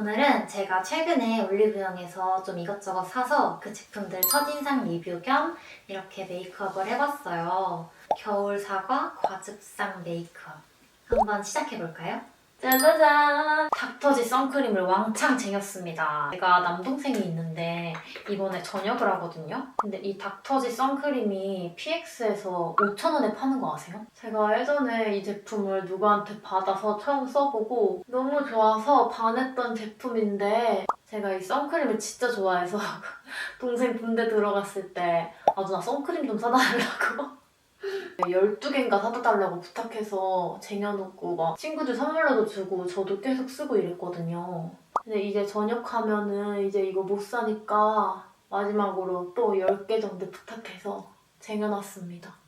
오늘은 제가 최근에 올리브영에서 좀 이것저것 사서 그 제품들 첫인상 리뷰 겸 이렇게 메이크업을 해봤어요. 겨울 사과 과즙상 메이크업. 한번 시작해볼까요? 짜자잔! 닥터지 선크림을 왕창 쟁였습니다. 제가 남동생이 있는데 이번에 전역을 하거든요. 근데 이 닥터지 선크림이 PX에서 5,000원에 파는 거 아세요? 제가 예전에 이 제품을 누구한테 받아서 처음 써보고 너무 좋아서 반했던 제품인데 제가 이 선크림을 진짜 좋아해서 동생 군대 들어갔을 때 아주 나 선크림 좀 사다 달라고 12개인가 사다 달라고 부탁해서 쟁여놓고 막 친구들 선물로도 주고 저도 계속 쓰고 이랬거든요. 근데 이제 전역하면은 이제 이거 못 사니까 마지막으로 또 10개 정도 부탁해서 쟁여놨습니다.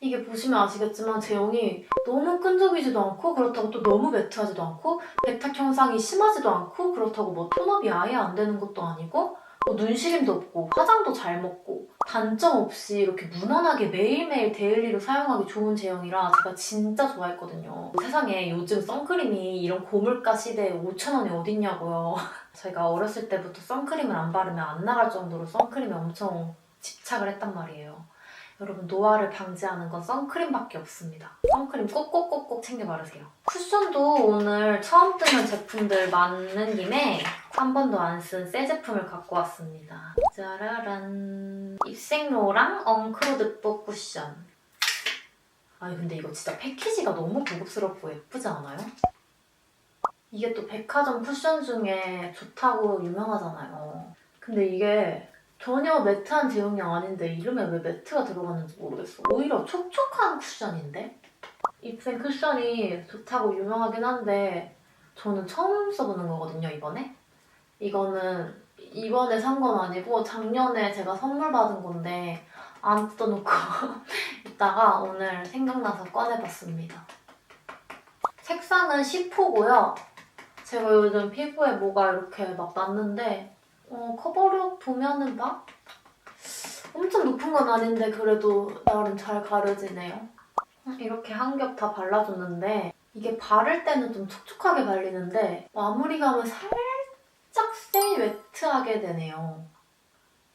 이게 보시면 아시겠지만 제형이 너무 끈적이지도 않고 그렇다고 또 너무 매트하지도 않고 백탁 현상이 심하지도 않고 그렇다고 뭐 톤업이 아예 안 되는 것도 아니고 뭐 눈시림도 없고 화장도 잘 먹고 단점 없이 이렇게 무난하게 매일매일 데일리로 사용하기 좋은 제형이라 제가 진짜 좋아했거든요. 세상에 요즘 선크림이 이런 고물가 시대에 5,000원이 어딨냐고요. 제가 어렸을 때부터 선크림을 안 바르면 안 나갈 정도로 선크림에 엄청 집착을 했단 말이에요. 여러분 노화를 방지하는 건 선크림밖에 없습니다. 선크림 꼭꼭꼭꼭 챙겨 바르세요. 쿠션도 오늘 처음 뜨는 제품들 많은 김에 한 번도 안 쓴 새 제품을 갖고 왔습니다. 짜라란 입생로랑 엉크로드 뽀 쿠션. 아니 근데 이거 진짜 패키지가 너무 고급스럽고 예쁘지 않아요? 이게 또 백화점 쿠션 중에 좋다고 유명하잖아요. 근데 이게 전혀 매트한 제형이 아닌데 이름에 왜 매트가 들어갔는지 모르겠어. 오히려 촉촉한 쿠션인데? 입생 쿠션이 좋다고 유명하긴 한데 저는 처음 써보는 거거든요, 이번에. 이거는 이번에 산 건 아니고 작년에 제가 선물 받은 건데 안 뜯어놓고 있다가 오늘 생각나서 꺼내봤습니다. 색상은 10호고요. 제가 요즘 피부에 뭐가 이렇게 막 났는데 어, 커버력 보면은 막 엄청 높은 건 아닌데 그래도 나름 잘 가려지네요. 이렇게 한 겹 다 발라줬는데 이게 바를 때는 좀 촉촉하게 발리는데 마무리감은 살짝 세미 매트하게 되네요.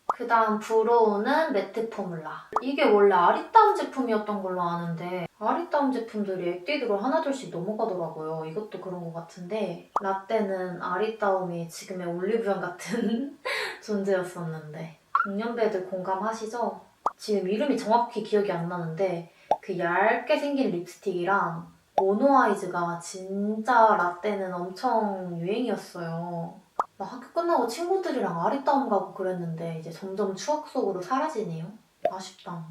그 다음 브로우는 매트 포뮬라. 이게 원래 아리따움 제품이었던 걸로 아는데 아리따움 제품들이 액티드로 하나둘씩 넘어가더라고요. 이것도 그런 것 같은데 라떼는 아리따움이 지금의 올리브영 같은 존재였었는데 동년배들 공감하시죠? 지금 이름이 정확히 기억이 안 나는데 그 얇게 생긴 립스틱이랑 모노 아이즈가 진짜 라떼는 엄청 유행이었어요. 나 학교 끝나고 친구들이랑 아리따움 가고 그랬는데 이제 점점 추억 속으로 사라지네요. 아쉽다.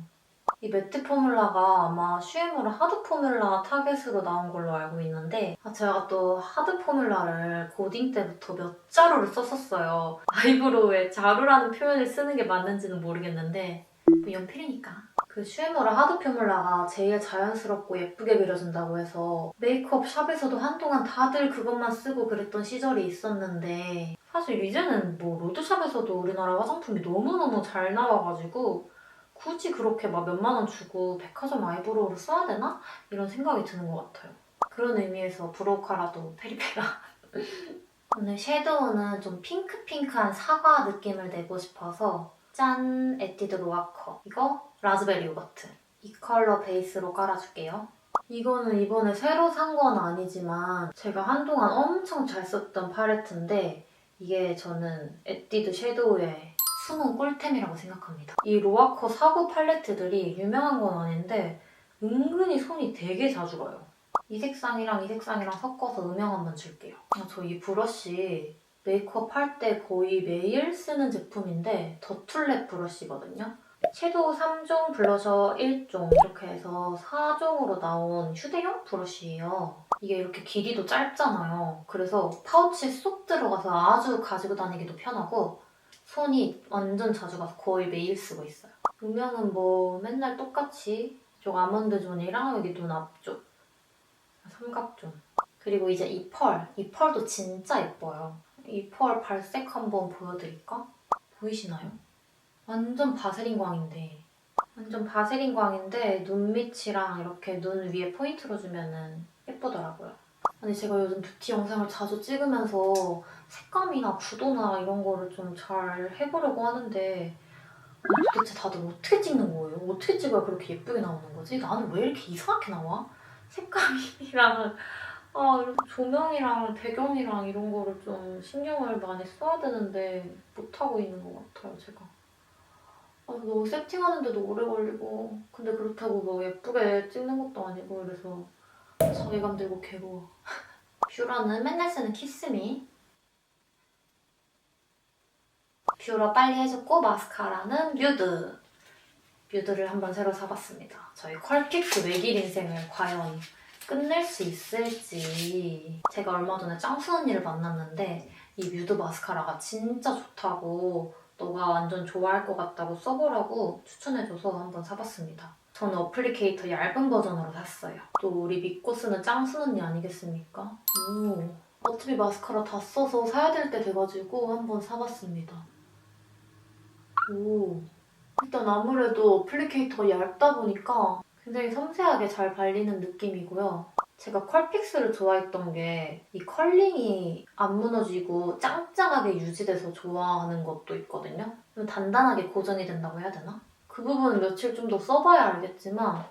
이 매트 포뮬라가 아마 슈에무르 하드 포뮬라 타겟으로 나온 걸로 알고 있는데 아, 제가 또 하드 포뮬라를 고딩 때부터 몇 자루를 썼었어요. 아이브로우에 자루라는 표현을 쓰는 게 맞는지는 모르겠는데 뭐 연필이니까. 그 슈에무르 하드 포뮬라가 제일 자연스럽고 예쁘게 그려준다고 해서 메이크업 샵에서도 한동안 다들 그것만 쓰고 그랬던 시절이 있었는데 사실 이제는 뭐 로드샵에서도 우리나라 화장품이 너무너무 잘 나와가지고 굳이 그렇게 막 몇만 원 주고 백화점 아이브로우를 써야 되나? 이런 생각이 드는 것 같아요. 그런 의미에서 브로카라도 페리페라. 오늘 섀도우는 좀 핑크핑크한 사과 느낌을 내고 싶어서 짠! 에뛰드 로아커. 이거 라즈베리 요거트. 이 컬러 베이스로 깔아줄게요. 이거는 이번에 새로 산 건 아니지만 제가 한동안 엄청 잘 썼던 팔레트인데 이게 저는 에뛰드 섀도우의 숨은 꿀템이라고 생각합니다. 이 로아커 사구 팔레트들이 유명한 건 아닌데 은근히 손이 되게 자주 가요. 이 색상이랑 이 색상이랑 섞어서 음영 한번 줄게요. 아, 저이 브러쉬 메이크업 할 때 거의 매일 쓰는 제품인데 더툴랩 브러쉬거든요. 섀도우 3종, 블러셔 1종 이렇게 해서 4종으로 나온 휴대용 브러쉬예요. 이게 이렇게 길이도 짧잖아요. 그래서 파우치에 쏙 들어가서 아주 가지고 다니기도 편하고 손이 완전 자주 가서 거의 매일 쓰고 있어요. 음영은 뭐 맨날 똑같이 이쪽 아몬드 존이랑 여기 눈 앞쪽 삼각존 그리고 이제 이 펄, 이 펄도 진짜 예뻐요. 이 펄 발색 한번 보여드릴까? 보이시나요? 완전 바세린 광인데 완전 바세린 광인데 눈 밑이랑 이렇게 눈 위에 포인트로 주면은 예쁘더라고요. 아니 제가 요즘 뷰티 영상을 자주 찍으면서 색감이나 구도나 이런 거를 좀 잘 해보려고 하는데 도대체 다들 어떻게 찍는 거예요? 어떻게 찍어야 그렇게 예쁘게 나오는 거지? 나는 왜 이렇게 이상하게 나와? 색감이랑 아, 조명이랑 배경이랑 이런 거를 좀 신경을 많이 써야 되는데 못하고 있는 것 같아요, 제가. 아, 너무 세팅하는데도 오래 걸리고 근데 그렇다고 뭐 예쁘게 찍는 것도 아니고 그래서 자괴감 들고 괴로워. 뷰러는 맨날 쓰는 키스미. 뷰러 빨리 해줬고 마스카라는 뮤드. 뮤드를 한번 새로 사봤습니다. 저희 컬픽스 외길 인생을 과연 끝낼 수 있을지. 제가 얼마 전에 짱수 언니를 만났는데 이 뮤드 마스카라가 진짜 좋다고 너가 완전 좋아할 것 같다고 써보라고 추천해줘서 한번 사봤습니다. 저는 어플리케이터 얇은 버전으로 샀어요. 또 우리 믿고 쓰는 짱순 언니 아니겠습니까? 오. 어차피 마스카라 다 써서 사야 될 때 돼가지고 한번 사봤습니다. 오. 일단 아무래도 어플리케이터가 얇다 보니까 굉장히 섬세하게 잘 발리는 느낌이고요. 제가 컬픽스를 좋아했던 게 이 컬링이 안 무너지고 짱짱하게 유지돼서 좋아하는 것도 있거든요. 좀 단단하게 고정이 된다고 해야 되나? 그 부분은 며칠 좀 더 써봐야 알겠지만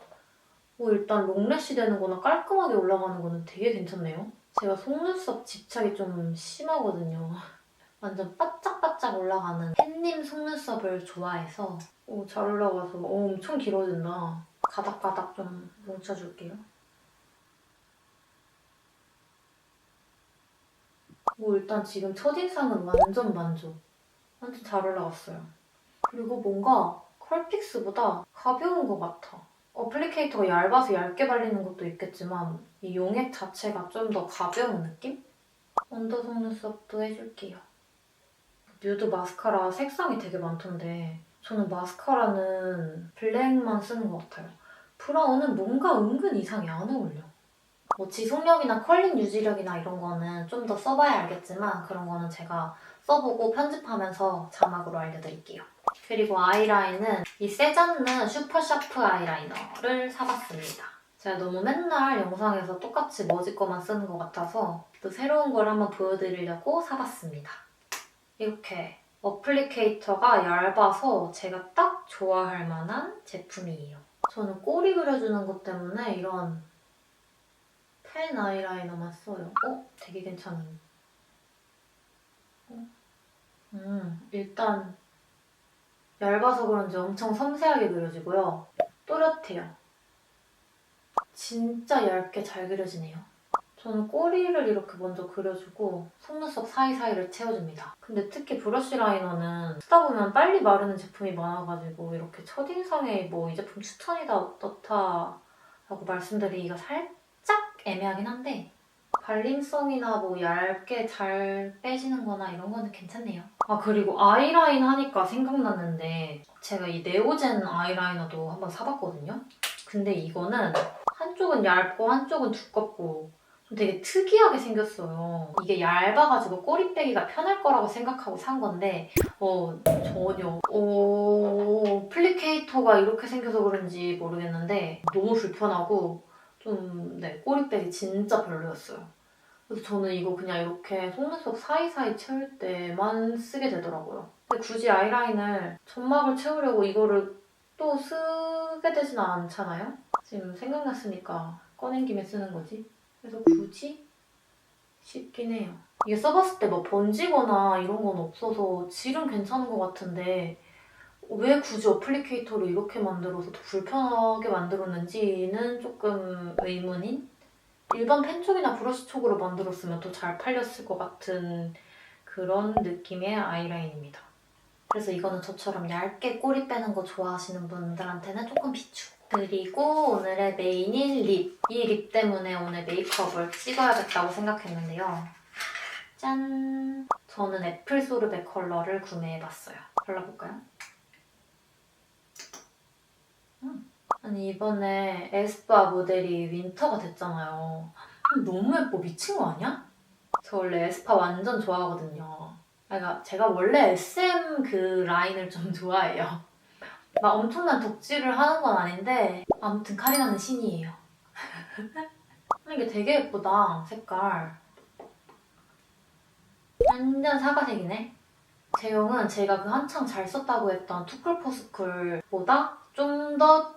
뭐 일단 롱래쉬 되는 거나 깔끔하게 올라가는 거는 되게 괜찮네요. 제가 속눈썹 집착이 좀 심하거든요. 완전 바짝바짝 올라가는 햇님 속눈썹을 좋아해서 오, 잘 올라가서 오, 엄청 길어진다. 가닥가닥 좀 뭉쳐줄게요. 뭐 일단 지금 첫인상은 완전 만족. 완전 잘 올라갔어요. 그리고 뭔가 컬픽스보다 가벼운 것 같아. 어플리케이터가 얇아서 얇게 발리는 것도 있겠지만 이 용액 자체가 좀 더 가벼운 느낌? 언더 속눈썹도 해줄게요. 뮤드 마스카라 색상이 되게 많던데 저는 마스카라는 블랙만 쓰는 것 같아요. 브라운은 뭔가 은근 이상이 안 어울려. 뭐 지속력이나 컬링 유지력이나 이런 거는 좀 더 써봐야 알겠지만 그런 거는 제가 써보고 편집하면서 자막으로 알려드릴게요. 그리고 아이라인은 이 세잔느 슈퍼 샤프 아이라이너를 사봤습니다. 제가 너무 맨날 영상에서 똑같이 머지 거만 쓰는 것 같아서 또 새로운 걸 한번 보여드리려고 사봤습니다. 이렇게 어플리케이터가 얇아서 제가 딱 좋아할 만한 제품이에요. 저는 꼬리 그려주는 것 때문에 이런 펜 아이라이너만 써요. 어? 되게 괜찮은. 어? 음, 일단 얇아서 그런지 엄청 섬세하게 그려지고요. 또렷해요. 진짜 얇게 잘 그려지네요. 저는 꼬리를 이렇게 먼저 그려주고 속눈썹 사이사이를 채워줍니다. 근데 특히 브러쉬 라이너는 쓰다 보면 빨리 마르는 제품이 많아가지고 이렇게 첫인상에 뭐 이 제품 추천이다 어떻다 라고 말씀드리기가 살짝 애매하긴 한데 발림성이나 뭐 얇게 잘 빼지는 거나 이런 거는 괜찮네요. 아 그리고 아이라인 하니까 생각났는데 제가 이 네오젠 아이라이너도 한번 사봤거든요. 근데 이거는 한쪽은 얇고 한쪽은 두껍고 좀 되게 특이하게 생겼어요. 이게 얇아가지고 꼬리 빼기가 편할 거라고 생각하고 산 건데 어 전혀 어 플리케이터가 이렇게 생겨서 그런지 모르겠는데 너무 불편하고 좀 네, 꼬리 빼기 진짜 별로였어요. 그래서 저는 이거 그냥 이렇게 속눈썹 사이사이 채울 때만 쓰게 되더라고요. 근데 굳이 아이라인을 점막을 채우려고 이거를 또 쓰게 되지는 않잖아요? 지금 생각났으니까 꺼낸 김에 쓰는 거지. 그래서 굳이 싶긴 해요. 이게 써봤을 때 뭐 번지거나 이런 건 없어서 질은 괜찮은 것 같은데 왜 굳이 어플리케이터를 이렇게 만들어서 더 불편하게 만들었는지는 조금 의문인? 일반 펜촉이나 브러쉬 촉으로 만들었으면 더 잘 팔렸을 것 같은 그런 느낌의 아이라인입니다. 그래서 이거는 저처럼 얇게 꼬리 빼는 거 좋아하시는 분들한테는 조금 비추. 그리고 오늘의 메인인 립. 이 립 때문에 오늘 메이크업을 찍어야겠다고 생각했는데요. 짠! 저는 애플 소르베 컬러를 구매해봤어요. 발라볼까요? 음. 아니 이번에 에스쁘아 모델이 윈터가 됐잖아요. 음, 너무 예뻐 미친 거 아니야? 저 원래 에스파 완전 좋아하거든요. 그러니까 제가 원래 SM 그 라인을 좀 좋아해요. 막 엄청난 덕질을 하는 건 아닌데 아무튼 카리나는 신이에요. 이게 되게 예쁘다 색깔 완전 사과색이네 제형은 제가 그 한창 잘 썼다고 했던 투쿨포스쿨보다 좀더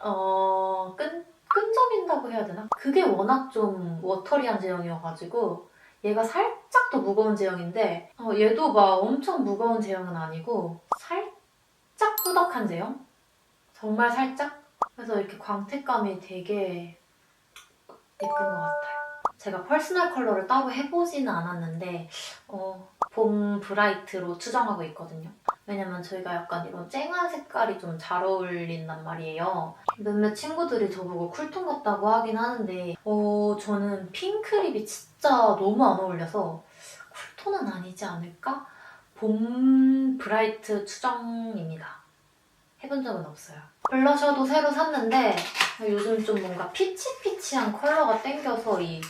어... 끈? 끈적인다고 해야 되나? 그게 워낙 좀 워터리한 제형이어가지고 얘가 살짝 더 무거운 제형인데 어, 얘도 막 엄청 무거운 제형은 아니고 살짝 꾸덕한 제형? 정말 살짝? 그래서 이렇게 광택감이 되게 예쁜 것 같아요. 제가 퍼스널 컬러를 따로 해보지는 않았는데 어, 봄 브라이트로 추정하고 있거든요. 왜냐면 저희가 약간 이런 쨍한 색깔이 좀 잘 어울린단 말이에요. 몇몇 친구들이 저보고 쿨톤 같다고 하긴 하는데 어, 저는 핑크립이 진짜 너무 안 어울려서 쿨톤은 아니지 않을까? 봄 브라이트 추정입니다. 해본 적은 없어요. 블러셔도 새로 샀는데 요즘 좀 뭔가 피치피치한 컬러가 땡겨서 이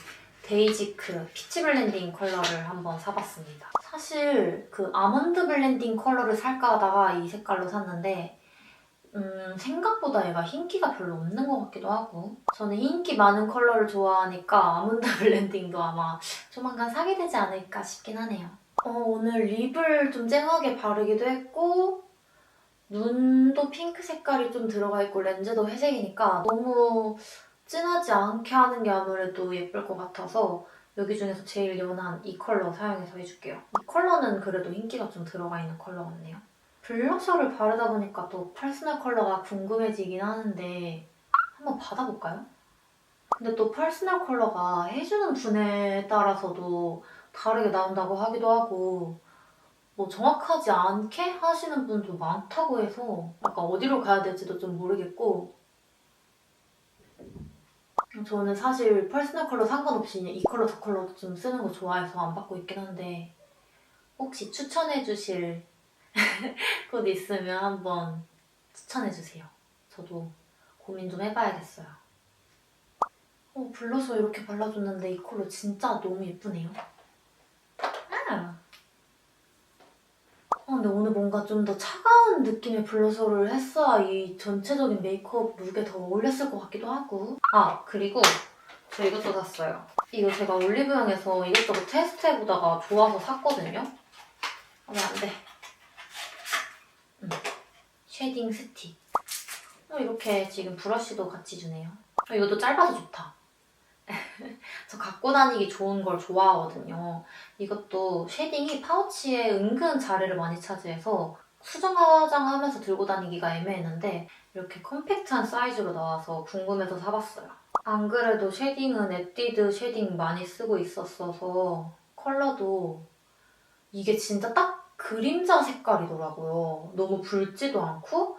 데이지크 피치 블렌딩 컬러를 한번 사봤습니다. 사실 그 아몬드 블렌딩 컬러를 살까 하다가 이 색깔로 샀는데 음, 생각보다 얘가 흰기가 별로 없는 것 같기도 하고 저는 흰기 많은 컬러를 좋아하니까 아몬드 블렌딩도 아마 조만간 사게 되지 않을까 싶긴 하네요. 어, 오늘 립을 좀 쨍하게 바르기도 했고 눈도 핑크 색깔이 좀 들어가 있고 렌즈도 회색이니까 너무 진하지 않게 하는 게 아무래도 예쁠 것 같아서 여기 중에서 제일 연한 이 컬러 사용해서 해줄게요. 이 컬러는 그래도 인기가 좀 들어가 있는 컬러 같네요. 블러셔를 바르다 보니까 또 퍼스널 컬러가 궁금해지긴 하는데 한번 받아볼까요? 근데 또 퍼스널 컬러가 해주는 분에 따라서도 다르게 나온다고 하기도 하고 뭐 정확하지 않게 하시는 분도 많다고 해서 약간 어디로 가야 될지도 좀 모르겠고 저는 사실 퍼스널 컬러 상관없이 이 컬러 저 컬러 좀 쓰는 거 좋아해서 안 받고 있긴 한데 혹시 추천해 주실 곳 있으면 한번 추천해 주세요. 저도 고민 좀 해봐야겠어요. 어, 블러셔 이렇게 발라줬는데 이 컬러 진짜 너무 예쁘네요. 아! 어, 근데 오늘 뭔가 좀 더 차가운 느낌의 블러셔를 했어야 이 전체적인 메이크업 룩에 더 어울렸을 것 같기도 하고. 아 그리고 저 이것도 샀어요. 이거 제가 올리브영에서 이것저것 테스트해보다가 좋아서 샀거든요. 하면 안돼. 음. 쉐딩 스틱. 어, 이렇게 지금 브러쉬도 같이 주네요. 어, 이것도 짧아서 좋다 저 갖고 다니기 좋은 걸 좋아하거든요. 이것도 쉐딩이 파우치에 은근 자리를 많이 차지해서 수정 화장하면서 들고 다니기가 애매했는데 이렇게 컴팩트한 사이즈로 나와서 궁금해서 사봤어요. 안 그래도 쉐딩은 에뛰드 쉐딩 많이 쓰고 있었어서 컬러도 이게 진짜 딱 그림자 색깔이더라고요. 너무 붉지도 않고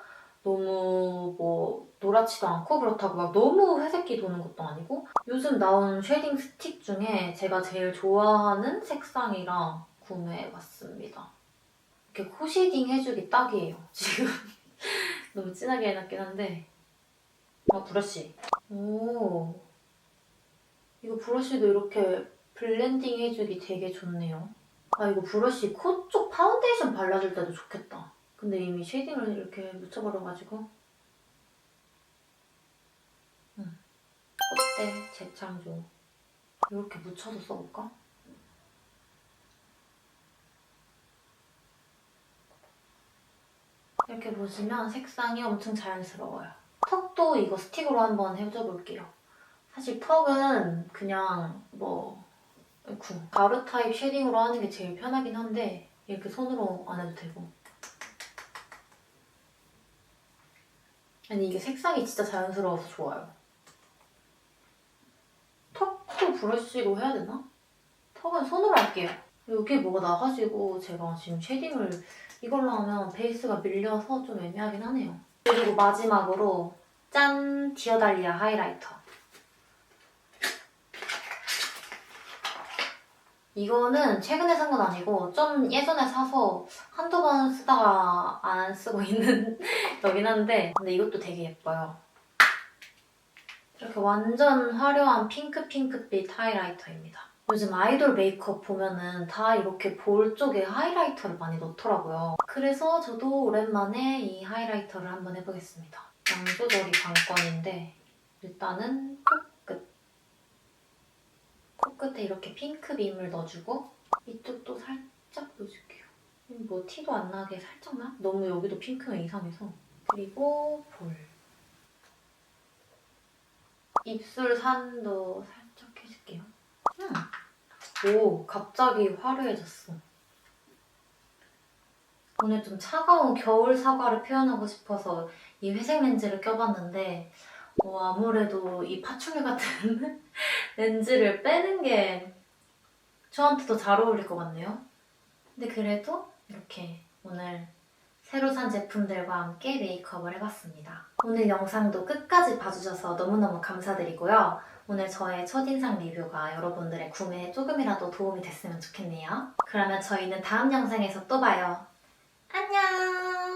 너무 뭐 노랗지도 않고 그렇다고 막 너무 회색기 도는 것도 아니고 요즘 나온 쉐딩 스틱 중에 제가 제일 좋아하는 색상이랑 구매해봤습니다. 이렇게 코 쉐딩 해주기 딱이에요. 지금 너무 진하게 해놨긴 한데 아 브러쉬 오 이거 브러쉬도 이렇게 블렌딩 해주기 되게 좋네요. 아 이거 브러쉬 코 쪽 파운데이션 발라줄 때도 좋겠다. 근데 이미 쉐딩을 이렇게 묻혀버려가지고 응. 콧대 재창조 이렇게 묻혀서 써볼까? 이렇게 보시면 색상이 엄청 자연스러워요. 턱도 이거 스틱으로 한번 해줘볼게요. 사실 턱은 그냥 뭐 가루 타입 쉐딩으로 하는 게 제일 편하긴 한데 이렇게 손으로 안 해도 되고 아니 이게 색상이 진짜 자연스러워서 좋아요. 턱도 브러쉬로 해야 되나? 턱은 손으로 할게요. 여기에 뭐가 나가지고 제가 지금 쉐딩을 이걸로 하면 베이스가 밀려서 좀 애매하긴 하네요. 그리고 마지막으로 짠! 디어달리아 하이라이터. 이거는 최근에 산 건 아니고 좀 예전에 사서 한두 번 쓰다가 안 쓰고 있는 거긴 한데 근데 이것도 되게 예뻐요. 이렇게 완전 화려한 핑크핑크빛 하이라이터입니다. 요즘 아이돌 메이크업 보면은 다 이렇게 볼 쪽에 하이라이터를 많이 넣더라고요. 그래서 저도 오랜만에 이 하이라이터를 한번 해보겠습니다. 양 조절이 관건인데 일단은 코끝 코끝에 이렇게 핑크 빔을 넣어주고 이쪽도 살짝 넣어줄게요. 뭐 티도 안 나게 살짝만? 너무 여기도 핑크가 이상해서. 그리고 볼. 입술 산도 살짝 해줄게요. 음. 오, 갑자기 화려해졌어. 오늘 좀 차가운 겨울 사과를 표현하고 싶어서 이 회색 렌즈를 껴봤는데 어, 아무래도 이 파충류 같은 렌즈를 빼는 게 저한테도 잘 어울릴 것 같네요. 근데 그래도 이렇게 오늘 새로 산 제품들과 함께 메이크업을 해봤습니다. 오늘 영상도 끝까지 봐주셔서 너무너무 감사드리고요. 오늘 저의 첫인상 리뷰가 여러분들의 구매에 조금이라도 도움이 됐으면 좋겠네요. 그러면 저희는 다음 영상에서 또 봐요. 안녕!